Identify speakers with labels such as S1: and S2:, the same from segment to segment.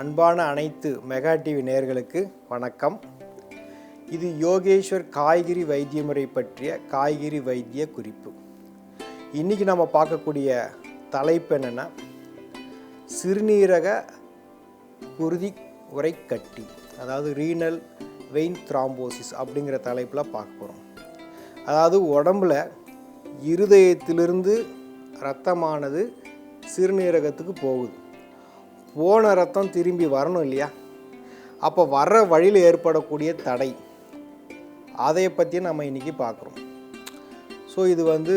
S1: அன்பான அனைத்து mega TV நேர்களுக்கு வணக்கம். இது யோகேஸ்வர் காய்கறி வைத்திய முறை பற்றிய காய்கறி வைத்திய குறிப்பு. இன்றைக்கி நம்ம பார்க்கக்கூடிய தலைப்பு என்னென்னா சிறுநீரக குருதி உரை கட்டி அதாவது ரீனல் வெயின் த்ராம்போசிஸ் அப்படிங்கிற தலைப்பில் பார்க்க போகிறோம் அதாவது உடம்புல இருதயத்திலிருந்து ரத்தமானது சிறுநீரகத்துக்கு போகுது. போன ரத்தம் திரும்பி வரணும் இல்லையா? அப்போ வர்ற வழியில் ஏற்படக்கூடிய தடை. அதை பற்றி நம்ம இன்றைக்கி பார்க்குறோம். ஸோ இது வந்து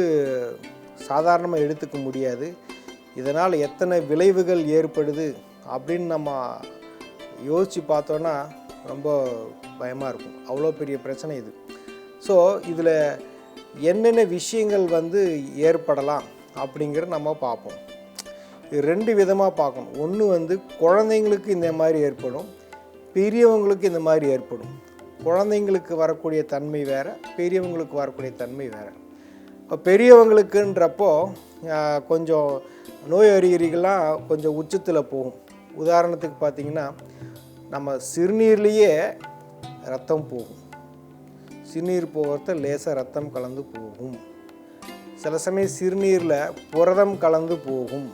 S1: சாதாரணமாக எடுத்துக்க முடியாது. இதனால் எத்தனை விளைவுகள் ஏற்படுது அப்படின்னு நம்ம யோசித்து பார்த்தோன்னா ரொம்ப பயமாக இருக்கும். அவ்வளோ பெரிய பிரச்சனை இது. ஸோ இதில் என்னென்ன விஷயங்கள் வந்து ஏற்படலாம் அப்படிங்கிறத நம்ம பார்ப்போம். ரெண்டு விதமாக பார்க்கணும். ஒன்று வந்து குழந்தைங்களுக்கு இந்த மாதிரி ஏற்படும் பெரியவங்களுக்கு இந்த மாதிரி ஏற்படும். குழந்தைங்களுக்கு வரக்கூடிய தன்மை வேறு பெரியவங்களுக்கு வரக்கூடிய தன்மை வேறு. இப்போ பெரியவங்களுக்குன்றப்போ கொஞ்சம் நோய் அறிகுறிகள்லாம் கொஞ்சம் உச்சத்தில் போகும். உதாரணத்துக்கு பார்த்தீங்கன்னா நம்ம சிறுநீர்லேயே ரத்தம் போகும். சிறுநீர் போகிறத லேசாக ரத்தம் கலந்து போகும். சில சமயம் சிறுநீரில் புரதம் கலந்து போகும்.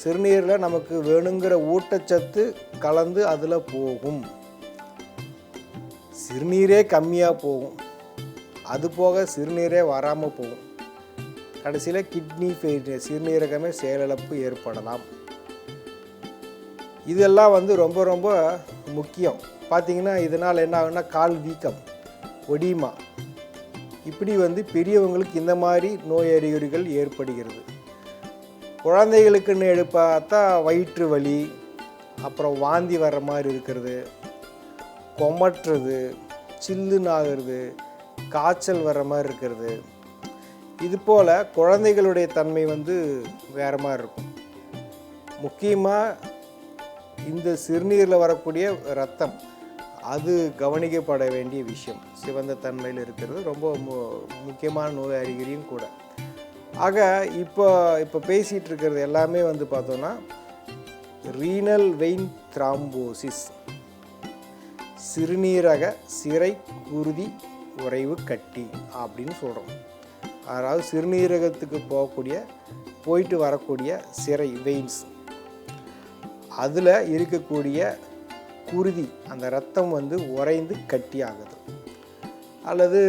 S1: சிறுநீரில் நமக்கு வேணுங்கிற ஊட்டச்சத்து கலந்து அதில் போகும். சிறுநீரே கம்மியாக போகும். அது போக சிறுநீரே வராமல் போகும். கடைசியில் கிட்னி ஃபெயிலியர் சிறுநீரகமே செயலிழப்பு ஏற்படலாம். இதெல்லாம் வந்து ரொம்ப ரொம்ப முக்கியம். பார்த்தீங்கன்னா இதனால் என்ன ஆகுன்னா கால் வீக்கம் ஒடிமா. இப்படி வந்து பெரியவங்களுக்கு இந்த மாதிரி நோய் அறிகுறிகள் ஏற்படுகிறது. குழந்தைகளுக்குன்னு எடுத்து பார்த்தா வயிற்று வலி அப்புறம் வாந்தி வர்ற மாதிரி இருக்கிறது கொமட்டுறது சில்லுன்னு ஆகுறது காய்ச்சல் வர்ற மாதிரி இருக்கிறது. இது போல் குழந்தைகளுடைய தன்மை வந்து வேறு மாதிரி இருக்கும். முக்கியமாக இந்த சிறுநீரில் வரக்கூடிய ரத்தம் அது கவனிக்கப்பட வேண்டிய விஷயம். சிவந்த தன்மையில் இருக்கிறது. ரொம்ப மு- முக்கியமான நோய் அறிகுறியும் கூட. ஆக இப்போ இப்போ பேசிகிட்டு இருக்கிறது எல்லாமே வந்து பார்த்தோன்னா ரீனல் வெயின் த்ராம்போசிஸ் சிறுநீரக சிறை குருதி உறைவு கட்டி அப்படின்னு சொல்கிறோம் அதாவது சிறுநீரகத்துக்கு போகக்கூடிய போயிட்டு வரக்கூடிய சிறை வெயின்ஸ் அதில் இருக்கக்கூடிய குருதி அந்த ரத்தம் வந்து உறைந்து கட்டி ஆகுது. அல்லது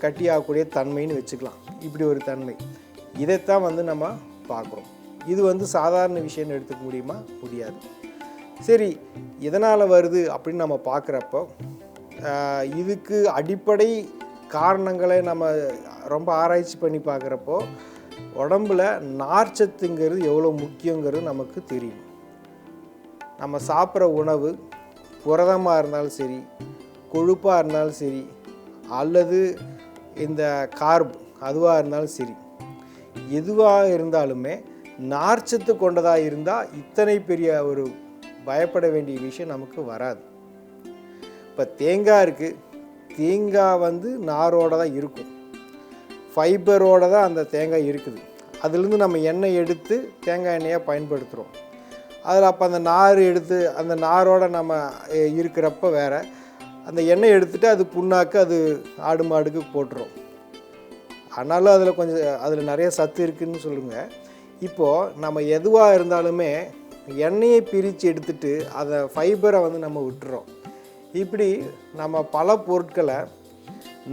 S1: கட்டி ஆகக்கூடிய தன்மைன்னு வச்சுக்கலாம். இப்படி ஒரு தன்மை. இதைத்தான் வந்து நம்ம பார்க்குறோம். இது வந்து சாதாரண விஷயம்னு எடுத்துக்க முடியுமா? முடியாது. சரி எதனால் வருது அப்படின்னு நம்ம பார்க்குறப்போ இதுக்கு அடிப்படை காரணங்களை நம்ம ரொம்ப ஆராய்ச்சி பண்ணி பார்க்குறப்போ உடம்பில் நார்ச்சத்துங்கிறது எவ்வளோ முக்கியங்கிறது நமக்கு தெரியும். நம்ம சாப்பிட்ற உணவு புரதமாக இருந்தாலும் சரி கொழுப்பாக இருந்தாலும் சரி அல்லது இந்த கார்ப் அதுவாக இருந்தாலும் சரி எதுவாக இருந்தாலுமே நார்ச்சத்து கொண்டதாக இருந்தால் இத்தனை பெரிய ஒரு பயப்பட வேண்டிய விஷயம் நமக்கு வராது. இப்போ தேங்காய் இருக்குது தேங்காய் வந்து நாரோட தான் இருக்கும். ஃபைபரோட தான் அந்த தேங்காய் இருக்குது. அதுலேருந்து நம்ம எண்ணெய் எடுத்து தேங்காய் எண்ணெயாக பயன்படுத்துகிறோம் அதில் அப்போ அந்த நார் எடுத்து அந்த நாரோட நம்ம இருக்கிறப்ப வேறு அந்த எண்ணெய் எடுத்துகிட்டு அது புண்ணாக்கு அது ஆடு மாடுக்கு போட்டுரும் ஆனாலும் அதில் கொஞ்சம் அதில் நிறைய சத்து இருக்குன்னு சொல்லுங்கள் இப்போது நம்ம எதுவாக இருந்தாலுமே எண்ணெயை பிரித்து எடுத்துட்டு அதை ஃபைபரை வந்து நம்ம விட்டுறோம். இப்படி நம்ம பல பொருட்களை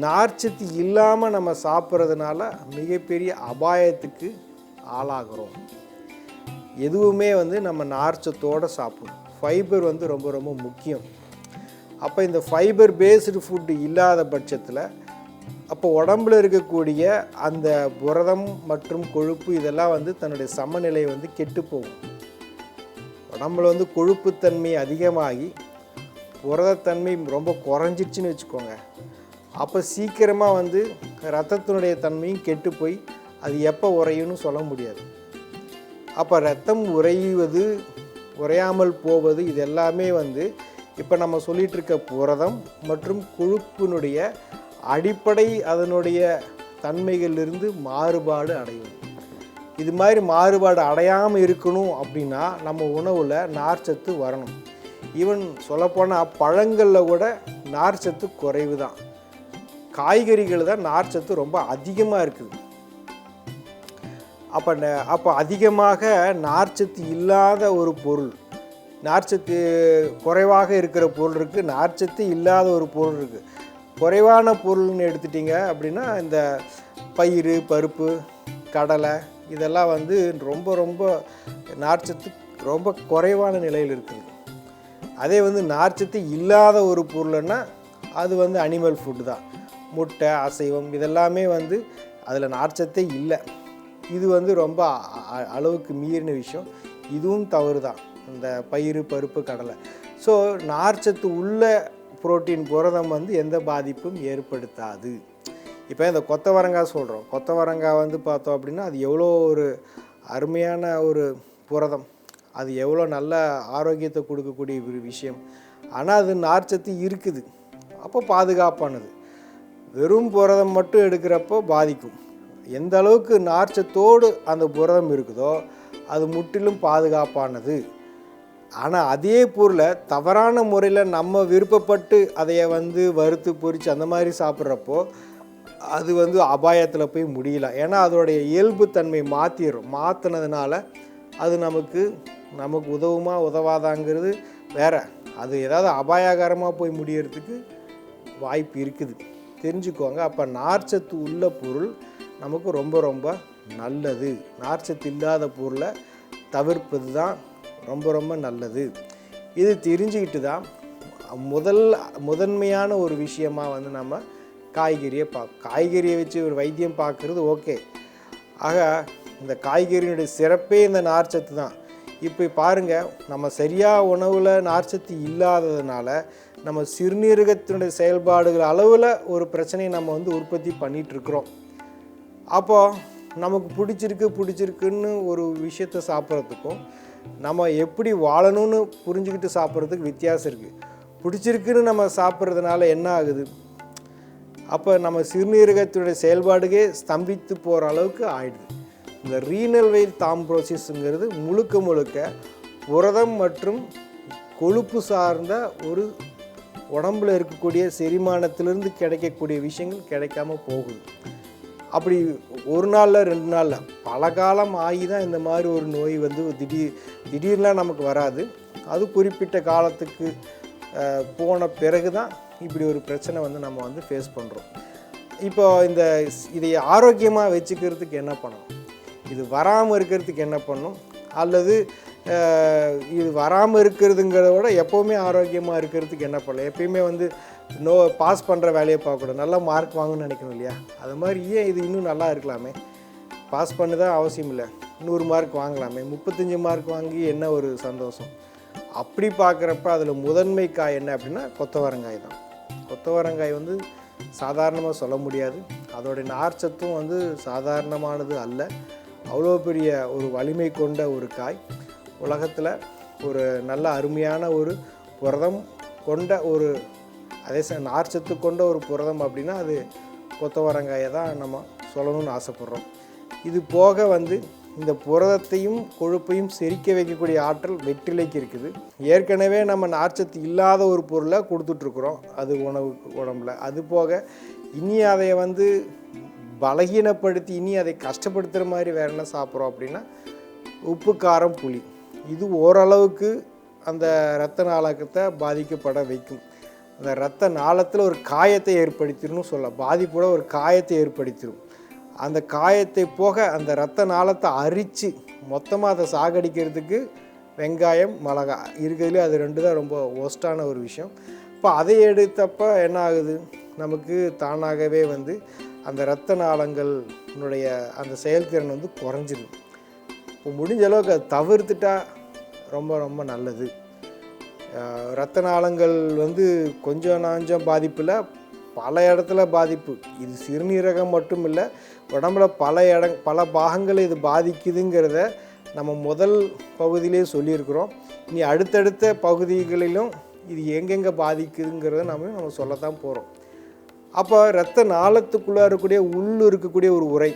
S1: நார்ச்சத்து இல்லாமல் நம்ம சாப்பிட்றதுனால மிகப்பெரிய அபாயத்துக்கு ஆளாகிறோம். எதுவுமே வந்து நம்ம நார்ச்சத்தோடு சாப்பிடணும். ஃபைபர் வந்து ரொம்ப ரொம்ப முக்கியம். அப்போ இந்த ஃபைபர் பேஸ்டு ஃபுட்டு இல்லாத பட்சத்தில் அப்போ உடம்புல இருக்கக்கூடிய அந்த புரதம் மற்றும் கொழுப்பு இதெல்லாம் வந்து தன்னுடைய சமநிலை வந்து கெட்டு போகும். உடம்புல வந்து கொழுப்புத்தன்மை அதிகமாகி புரதத்தன்மை ரொம்ப குறைஞ்சிருச்சுன்னு வச்சுக்கோங்க. அப்போ சீக்கிரமாக வந்து ரத்தத்தினுடைய தன்மையும் கெட்டு போய் அது எப்போ உறையும்னு சொல்ல முடியாது. அப்போ ரத்தம் உறையுவது உறையாமல் போவது இது எல்லாமே வந்து இப்போ நம்ம சொல்லிகிட்ருக்க இருக்க புரதம் மற்றும் கொழுப்பினுடைய அடிப்படை அதனுடைய தன்மைகளிலிருந்து மாறுபாடு அடையும். இது மாதிரி மாறுபாடு அடையாமல் இருக்கணும் அப்படின்னா நம்ம உணவில் நார்ச்சத்து வரணும். ஈவன் சொல்லப்போனால் பழங்களில் கூட நார்ச்சத்து குறைவு தான் காய்கறிகள் தான் நார்ச்சத்து ரொம்ப அதிகமாக இருக்குது. அப்போ ந- அப்போ அதிகமாக நார்ச்சத்து இல்லாத ஒரு பொருள் நார்ச்சத்து குறைவாக இருக்கிற பொருள் இருக்குது நார்ச்சத்து இல்லாத ஒரு பொருள் இருக்குது குறைவான பொருள்னு எடுத்துட்டிங்க அப்படின்னா இந்த பயிறு பருப்பு கடலை இதெல்லாம் வந்து ரொம்ப ரொம்ப நார்ச்சத்து ரொம்ப குறைவான நிலையில் இருக்குது அதே வந்து நார்ச்சத்து இல்லாத ஒரு பொருள்னா அது வந்து அனிமல் ஃபுட்டு தான். முட்டை அசைவம் இதெல்லாமே வந்து அதில் நார்ச்சத்தே இல்லை. இது வந்து ரொம்ப அ- அ- அளவுக்கு மீறின விஷயம். இதுவும் தவறு தான். இந்த பயிறு பருப்பு கடலை. ஸோ நார்ச்சத்து உள்ள புரோட்டீன் புரதம் வந்து எந்த பாதிப்பும் ஏற்படுத்தாது. இப்போ இந்த கொத்தவரங்காய் சொல்கிறோம் கொத்தவரங்காய் வந்து பார்த்தோம் அப்படின்னா அது எவ்வளோ ஒரு அருமையான ஒரு புரதம். அது எவ்வளோ நல்ல ஆரோக்கியத்தை கொடுக்கக்கூடிய ஒரு விஷயம். ஆனால் அது நார்ச்சத்து இருக்குது. அப்போ பாதுகாப்பானது. வெறும் புரதம் மட்டும் எடுக்கிறப்போ பாதிக்கும். எந்த அளவுக்கு நார்ச்சத்தோடு அந்த புரதம் இருக்குதோ அது முற்றிலும் பாதுகாப்பானது. ஆனால் அதே பொருளை தவறான முறையில் நம்ம விருப்பப்பட்டு அதைய வந்து வறுத்து பொறிச்சு அந்த மாதிரி சாப்பிட்றப்போ அது வந்து அபாயத்தில் போய் முடியலாம் ஏன்னா அதோடைய இயல்புத்தன்மை மாற்றிடும் மாற்றினதுனால அது நமக்கு நமக்கு உதவுமா உதவாதாங்கிறது வேற. அது ஏதாவது அபாயகரமாக போய் முடியறதுக்கு வாய்ப்பு இருக்குது. தெரிஞ்சுக்கோங்க. அப்போ நார்ச்சத்து உள்ள பொருள் நமக்கு ரொம்ப ரொம்ப நல்லது. நார்ச்சத்து இல்லாத பொருளை தவிர்ப்பது தான் ரொம்ப ரொம்ப நல்லது. இது தெரிஞ்சுக்கிட்டு தான் முதல் முதன்மையான ஒரு விஷயமா வந்து நம்ம காய்கறியை பா காய்கறியை வச்சு ஒரு வைத்தியம் பார்க்குறது ஓகே. ஆக இந்த காய்கறியினுடைய சிறப்பே இந்த நார்ச்சத்து தான். இப்போ பாருங்கள் நம்ம சரியாக உணவில் நார்ச்சத்து இல்லாததுனால நம்ம சிறுநீரகத்தினுடைய செயல்பாடுகள் அளவில் ஒரு பிரச்சனையை நம்ம வந்து உற்பத்தி பண்ணிகிட்ருக்குறோம் இருக்கிறோம் நமக்கு பிடிச்சிருக்கு பிடிச்சிருக்குன்னு ஒரு விஷயத்தை சாப்பிட்றதுக்கும் நம்ம எப்படி வாழணும்னு புரிஞ்சுக்கிட்டு சாப்பிட்றதுக்கு வித்தியாசம் இருக்குது பிடிச்சிருக்குன்னு நம்ம சாப்பிட்றதுனால என்ன ஆகுது? அப்போ நம்ம சிறுநீரகத்தினுடைய செயல்பாடுகே ஸ்தம்பித்து போகிற அளவுக்கு ஆயிடுது. இந்த ரீனல் வெயில் தாம்ப்ரோசிஸுங்கிறது முழுக்க முழுக்க புரதம் மற்றும் கொழுப்பு சார்ந்த ஒரு உடம்புல இருக்கக்கூடிய செரிமானத்திலிருந்து கிடைக்கக்கூடிய விஷயங்கள் கிடைக்காம போகுது. அப்படி ஒரு நாளில் ரெண்டு நாளில் பல காலம் ஆகி தான் இந்த மாதிரி ஒரு நோய் வந்து திடீர் திடீர்லாம் நமக்கு வராது. அது குறிப்பிட்ட காலத்துக்கு போன பிறகு தான் இப்படி ஒரு பிரச்சனை வந்து நம்ம வந்து ஃபேஸ் பண்ணுறோம் இப்போ இந்த இதை ஆரோக்கியமாக வச்சுக்கிறதுக்கு என்ன பண்ணணும்? இது வராமல் இருக்கிறதுக்கு என்ன பண்ணும் அல்லது இது வராமல் இருக்கிறதுங்கிறத விட எப்போவுமே ஆரோக்கியமாக இருக்கிறதுக்கு என்ன பண்ணலாம்? எப்பயுமே வந்து நோ பாஸ் பண்ணுற வேலையை பார்க்கக்கூடாது நல்லா மார்க் வாங்கணும்னு நினைக்கணும் இல்லையா? அது மாதிரி ஏன் இது இன்னும் நல்லா இருக்கலாமே? பாஸ் பண்ண தான் அவசியம் இல்லை. நூறு மார்க் வாங்கலாமே முப்பத்தஞ்சு மார்க் வாங்கி என்ன ஒரு சந்தோஷம்? அப்படி பார்க்குறப்ப அதில் முதன்மை காய் என்ன அப்படின்னா கொத்தவரங்காய் தான். கொத்தவரங்காய் வந்து சாதாரணமாக சொல்ல முடியாது. அதோடைய நார்ச்சத்தும் வந்து சாதாரணமானது அல்ல. அவ்வளோ பெரிய ஒரு வலிமை கொண்ட ஒரு காய். உலகத்தில் ஒரு நல்ல அருமையான ஒரு புரதம் கொண்ட ஒரு அதே ச நார்ச்சத்து கொண்ட ஒரு புரதம் அப்படின்னா அது கொத்தவரங்காயை தான் நம்ம சொல்லணும்னு ஆசைப்பட்றோம். இது போக வந்து இந்த புரதத்தையும் கொழுப்பையும் செரிக்க வைக்கக்கூடிய ஆற்றல் வெற்றிலைக்கு இருக்குது. ஏற்கனவே நம்ம நார்ச்சத்து இல்லாத ஒரு பொருளை கொடுத்துட்ருக்குறோம். அது உணவு உடம்புல. அது போக இனி அதை வந்து பலகீனப்படுத்தி இனி அதை கஷ்டப்படுத்துகிற மாதிரி வேற என்ன சாப்பிட்றோம் அப்படின்னா உப்பு காரம் புளி. இது ஓரளவுக்கு அந்த இரத்த நாளகத்தை பாதிக்கப்பட வைக்கும். அந்த இரத்த நாளத்தில் ஒரு காயத்தை ஏற்படுத்திடும் சொல்ல பாதிப்போட ஒரு காயத்தை ஏற்படுத்திடும் அந்த காயத்தை போக அந்த இரத்த நாளத்தை அரித்து மொத்தமாக அதை சாகடிக்கிறதுக்கு வெங்காயம் மிளகா. இருக்கிறதுலே அது ரெண்டு தான் ரொம்ப ஒஸ்ட்டான ஒரு விஷயம். இப்போ அதை எடுத்தப்போ என்ன ஆகுது? நமக்கு தானாகவே வந்து அந்த இரத்த நாளங்களுடைய அந்த செயல்திறன் வந்து குறைஞ்சிடும் இப்போ முடிஞ்ச அளவுக்கு அதை தவிர்த்துட்டா ரொம்ப ரொம்ப நல்லது. இரத்த நாளங்கள் வந்து கொஞ்சம் நாஞ்சம் பாதிப்பில் பல இடத்துல பாதிப்பு. இது சிறுநீரகம் மட்டும் இல்லை உடம்புல பல இட பல பாகங்களை இது பாதிக்குதுங்கிறத நம்ம முதல் பகுதியிலே சொல்லியிருக்கிறோம். இனி அடுத்தடுத்த பகுதிகளிலும் இது எங்கெங்கே பாதிக்குதுங்கிறத நம்ம நம்ம சொல்லத்தான் போகிறோம் அப்போ இரத்த நாளத்துக்குள்ளே இருக்கக்கூடிய உள்ளு இருக்கக்கூடிய ஒரு உரை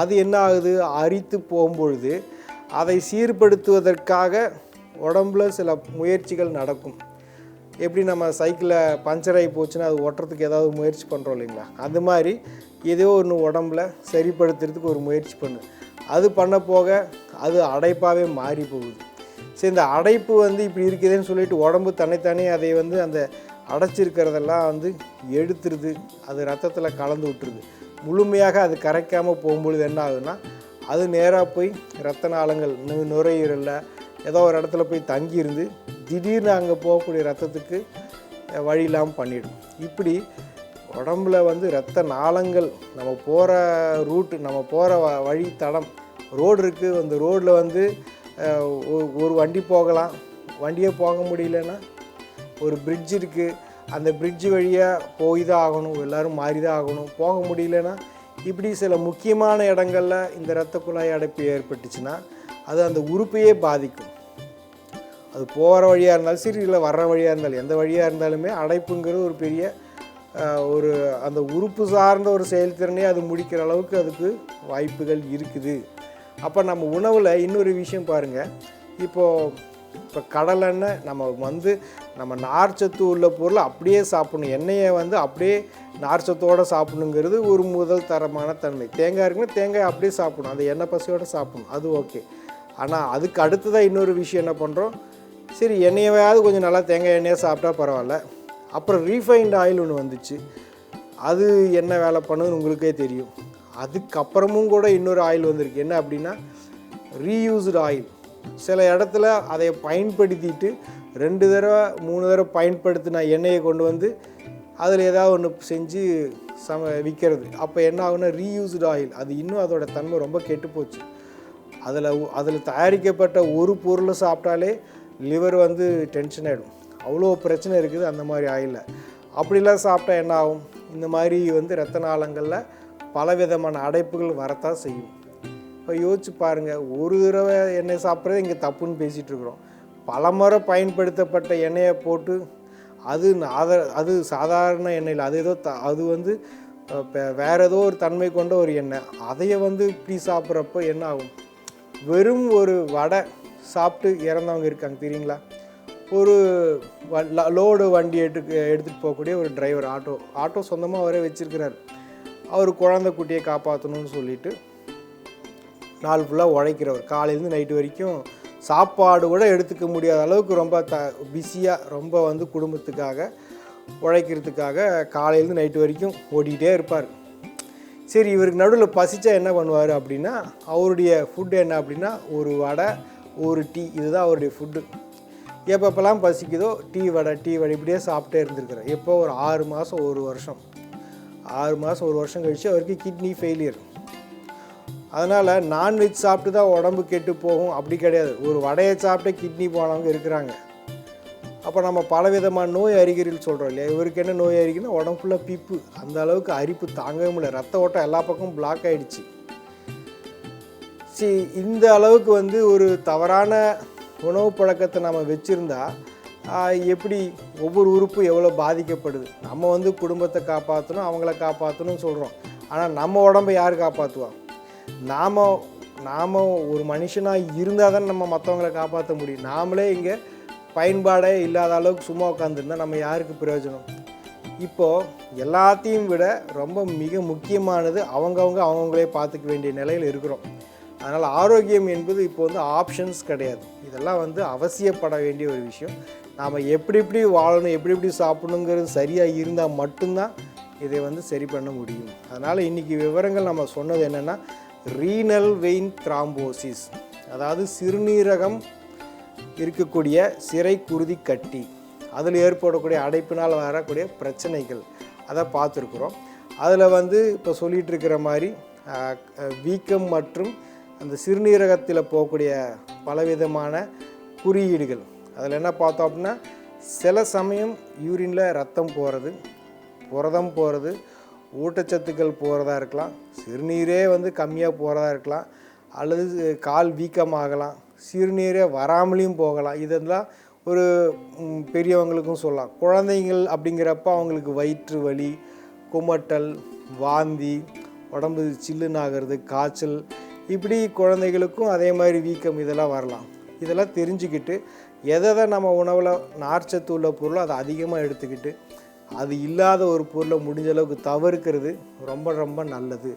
S1: அது என்ன ஆகுது? அரித்து போகும்பொழுது அதை சீர்படுத்துவதற்காக உடம்புல சில முயற்சிகள் நடக்கும். எப்படி நம்ம சைக்கிளில் பஞ்சர் ஆகி போச்சுன்னா அது ஓட்டுறதுக்கு ஏதாவது முயற்சி பண்ணுறோம் இல்லைங்களா? அது மாதிரி ஏதோ ஒன்று உடம்புல சரிப்படுத்துறதுக்கு ஒரு முயற்சி பண்ணு. அது பண்ண போக அது அடைப்பாகவே மாறி போகுது. சரி இந்த அடைப்பு வந்து இப்படி இருக்குதுன்னு சொல்லிட்டு உடம்பு தன்னைத்தானே அதை வந்து அந்த அடைச்சிருக்கிறதெல்லாம் வந்து எடுத்துருது. அது ரத்தத்தில் கலந்து விட்டுருது. முழுமையாக அது கரைக்காமல் போகும்பொழுது என்ன ஆகுதுன்னா அது நேராக போய் ரத்த நாளங்கள் நு- நுரையீரலில் ஏதோ ஒரு இடத்துல போய் தங்கியிருந்து திடீர்னு அங்கே போகக்கூடிய ரத்தத்துக்கு வழி இல்லாமல் பண்ணிடும். இப்படி உடம்புல வந்து ரத்த நாளங்கள் நம்ம போகிற ரூட்டு நம்ம போகிற வ வழி தடம் ரோடு இருக்குது அந்த ரோட்டில் வந்து ஒ- ஒரு வண்டி போகலாம். வண்டியே போக முடியலன்னா ஒரு பிரிட்ஜ் இருக்குது அந்த பிரிட்ஜ் வழியாக போய் தான் ஆகணும். எல்லோரும் மாறி தான் ஆகணும். போக முடியலன்னா இப்படி சில முக்கியமான இடங்கள்ல இந்த இரத்த குழாய் அடைப்பு ஏற்பட்டுச்சுன்னா அது அந்த உறுப்பையே பாதிக்கும். அது போகிற வழியாக இருந்தாலும் சரி இல்லை வர்ற வழியாக இருந்தாலும் எந்த வழியாக இருந்தாலுமே அடைப்புங்கிறது ஒரு பெரிய ஒரு அந்த உறுப்பு சார்ந்த ஒரு செயல்திறனே அது முடிக்கிற அளவுக்கு அதுக்கு வாய்ப்புகள் இருக்குது. அப்போ நம்ம உணவில் இன்னொரு விஷயம் பாருங்கள் இப்போது இப்போ கடலெண்ணெய் நம்ம வந்து நம்ம நார்ச்சத்து உள்ள பொருளை அப்படியே சாப்பிடணும். எண்ணெயை வந்து அப்படியே நார்ச்சத்தோடு சாப்பிடணுங்கிறது ஒரு முதல் தரமான தன்மை. தேங்காய் இருக்குன்னா தேங்காய் அப்படியே சாப்பிடணும். அந்த எண்ணெய் பசையோடு சாப்பிடணும். அது ஓகே. ஆனால் அதுக்கு அடுத்ததாக இன்னொரு விஷயம் என்ன பண்ணுறோம் சரி எண்ணெயாவது கொஞ்சம் நல்லா தேங்காய் எண்ணெயாக சாப்பிட்டா பரவாயில்ல. அப்புறம் ரீஃபைண்ட் ஆயில் ஒன்று வந்துச்சு. அது என்ன வேலை பண்ணுதுன்னு உங்களுக்கே தெரியும். அதுக்கப்புறமும் கூட இன்னொரு ஆயில் வந்திருக்கு. என்ன அப்படின்னா ரீயூஸ்டு ஆயில் சில இடத்துல அதை பயன்படுத்திட்டு ரெண்டு தடவை மூணு தடவை பயன்படுத்தின எண்ணெயை கொண்டு வந்து அதில் ஏதாவது ஒன்று செஞ்சு சம விற்கிறது அப்போ என்ன ஆகுனா ரீயூஸ்டு ஆயில் அது இன்னும் அதோட தன்மை ரொம்ப கெட்டு போச்சு. அதில் அதில் தயாரிக்கப்பட்ட ஒரு பொருளை சாப்பிட்டாலே லிவர் வந்து டென்ஷன் ஆகிடும் அவ்வளோ பிரச்சனை இருக்குது அந்த மாதிரி ஆயிலில். அப்படிலாம் சாப்பிட்டா என்ன ஆகும்? இந்த மாதிரி வந்து ரத்த நாளங்களில் பலவிதமான அடைப்புகள் வரத்தான் செய்யும். இப்போ யோசிச்சு பாருங்கள் ஒரு தடவை எண்ணெய் சாப்பிட்றது இங்கே தப்புன்னு பேசிகிட்டு இருக்கிறோம். பலமுறை பயன்படுத்தப்பட்ட எண்ணெயை போட்டு அது அத அது சாதாரண எண்ணெயில் அது ஏதோ த அது வந்து வேறு ஏதோ ஒரு தன்மை கொண்ட ஒரு எண்ணெய். அதையே வந்து இப்படி சாப்பிட்றப்போ என்ன ஆகும்? வெறும் ஒரு வடை சாப்பிட்டு இறந்தவங்க இருக்காங்க தெரியுங்களா? ஒரு லோடு வண்டி எடுத்து எடுத்துகிட்டு போகக்கூடிய ஒரு டிரைவர் ஆட்டோ. ஆட்டோ சொந்தமாக அவரே வச்சுருக்கிறார். அவர் குழந்தை குட்டியை காப்பாற்றணும்னு சொல்லிட்டு நாள் ஃபுல்லாக உழைக்கிறவர். காலையிலேருந்து நைட்டு வரைக்கும் சாப்பாடு கூட எடுத்துக்க முடியாத அளவுக்கு ரொம்ப த பிஸியாக ரொம்ப வந்து குடும்பத்துக்காக உழைக்கிறதுக்காக காலையிலேருந்து நைட்டு வரைக்கும் ஓடிக்கிட்டே இருப்பார். சரி இவருக்கு நடுவில் பசிச்சா என்ன பண்ணுவார் அப்படின்னா அவருடைய ஃபுட்டு என்ன அப்படின்னா ஒரு வடை ஒரு டீ இதுதான் அவருடைய ஃபுட்டு எப்பப்பெல்லாம் பசிக்குதோ டீ வடை டீ வடை இப்படியே சாப்பிட்டே இருந்திருக்கிறார். எப்போ? ஒரு ஆறு மாதம் ஒரு வருஷம். ஆறு மாதம் ஒரு வருஷம் கழித்து அவருக்கு கிட்னி ஃபெயிலியர் அதனால் நான்வெஜ் சாப்பிட்டு தான் உடம்பு கெட்டு போகும். அப்படி கிடையாது. ஒரு வடையை சாப்பிட்டு கிட்னி போனவங்க இருக்கிறாங்க. அப்போ நம்ம பலவிதமான நோய் அறிகுறிகள் சொல்கிறோம் இல்லையா? இவருக்கு என்ன நோய் அறிகுறினா உடம்பு ஃபுல்லாக பிப்பு. அந்த அளவுக்கு அரிப்பு தாங்கவே முடியல. ரத்த ஓட்டம் எல்லா பக்கமும் பிளாக் ஆகிடுச்சு சரி இந்த அளவுக்கு வந்து ஒரு தவறான உணவு பழக்கத்தை நம்ம வச்சுருந்தா எப்படி ஒவ்வொரு உறுப்பும் எவ்வளோ பாதிக்கப்படுது? நம்ம வந்து குடும்பத்தை காப்பாற்றணும் அவங்கள காப்பாற்றணும்னு சொல்கிறோம் ஆனால் நம்ம உடம்பை யார் காப்பாற்றுவா நாம் நாம் ஒரு மனுஷனாக இருந்தால் தான் நம்ம மற்றவங்களை காப்பாற்ற முடியும். நாமளே இங்கே பயன்பாடே இல்லாத அளவுக்கு சும்மா உட்காந்துருந்தா நம்ம யாருக்கு பிரயோஜனம்? இப்போது எல்லாத்தையும் விட ரொம்ப மிக முக்கியமானது அவங்கவுங்க அவங்கவுங்களே பார்த்துக்க வேண்டிய நிலையில் இருக்கிறோம். அதனால் ஆரோக்கியம் என்பது இப்போ வந்து ஆப்ஷன்ஸ் கிடையாது. இதெல்லாம் வந்து அவசியப்பட வேண்டிய ஒரு விஷயம். நாம் எப்படி எப்படி வாழணும் எப்படி எப்படி சாப்பிடணுங்கிறது சரியாக இருந்தால் மட்டும்தான் இதை வந்து சரி பண்ண முடியும். அதனால் இன்றைக்கி விவரங்கள் நம்ம சொன்னது என்னென்னா ரீனல் வெயின் த்ராம்போசிஸ் அதாவது சிறுநீரகம் இருக்கக்கூடிய சிறை குருதி கட்டி. அதில் ஏற்படக்கூடிய அடைப்பினால் வரக்கூடிய பிரச்சனைகள். அதை பார்த்துருக்குறோம். அதில் வந்து இப்போ சொல்லிகிட்டு இருக்கிற மாதிரி வீக்கம் மற்றும் அந்த சிறுநீரகத்தில் போகக்கூடிய பலவிதமான குறியீடுகள். அதில் என்ன பார்த்தோம் அப்படின்னா சில சமயம் யூரினில் ரத்தம் போகிறது புரதம் போகிறது ஊட்டச்சத்துக்கள் போகிறதா இருக்கலாம் சிறுநீரே வந்து கம்மியாக போகிறதா இருக்கலாம் அல்லது கால் வீக்கமாகலாம் சிறுநீரே வராமலையும் போகலாம். இதெல்லாம் ஒரு பெரியவங்களுக்கும் சொல்லலாம். குழந்தைங்கள் அப்படிங்கிறப்ப அவங்களுக்கு வயிற்று வலி குமட்டல் வாந்தி உடம்பு சில்லுன்னு ஆகிறது காய்ச்சல் இப்படி குழந்தைகளுக்கும் அதே மாதிரி வீக்கம் இதெல்லாம் வரலாம். இதெல்லாம் தெரிஞ்சுக்கிட்டு எதை தான் நம்ம உணவில் நார்ச்சத்து உள்ள பொருளோ அதை அதிகமாக எடுத்துக்கிட்டு அது இல்லாத ஒரு பொருளை முடிஞ்ச அளவுக்கு தவிர்க்கிறது ரொம்ப ரொம்ப நல்லது.